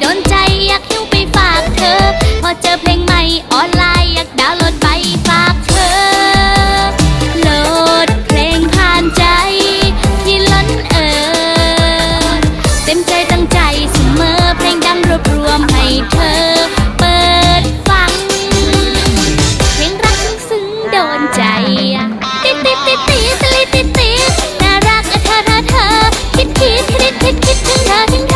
โดนใจอยากหิ้วไปฝากเธอ พอเจอเพลงใหม่ออนไลน์อยากดาวน์โหลดไปฝากเธอ โหลดเพลงผ่านใจ ที่ล้นเอ่อเต็มใจตั้งใจเสมอเพลงดังรวบรวมให้เธอ เปิดฟัง เพลงรักซึ้งโดนใจติดติดติดติดติดติดติดน่ารักอะเธอเธอเธอคิดคิดคิดคิดคิดถึงเธอถึงเธอ